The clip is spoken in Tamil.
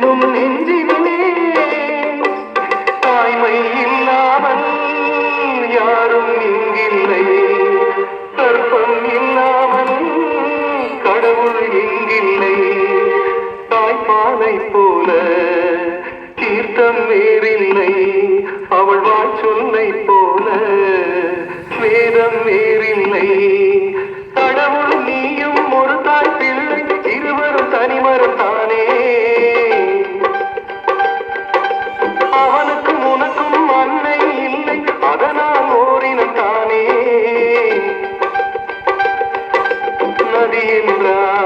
என்னும் நெஞ்சினிலே தாய்மை இல்லாமல் யாரும் இங்கில்லை. கற்பம் இல்லாமல் கடவுள் இங்கில்லை தாய்ப்பாலை போல தீர்த்தம் வேறில்லை. அவள் வாச்சொல்லை போல வேதம் வேறில்லை. அவனுக்கும் உனக்கும் அன்னை இல்லை. அதனால் ஓரினம் தானே. நதி என்றால்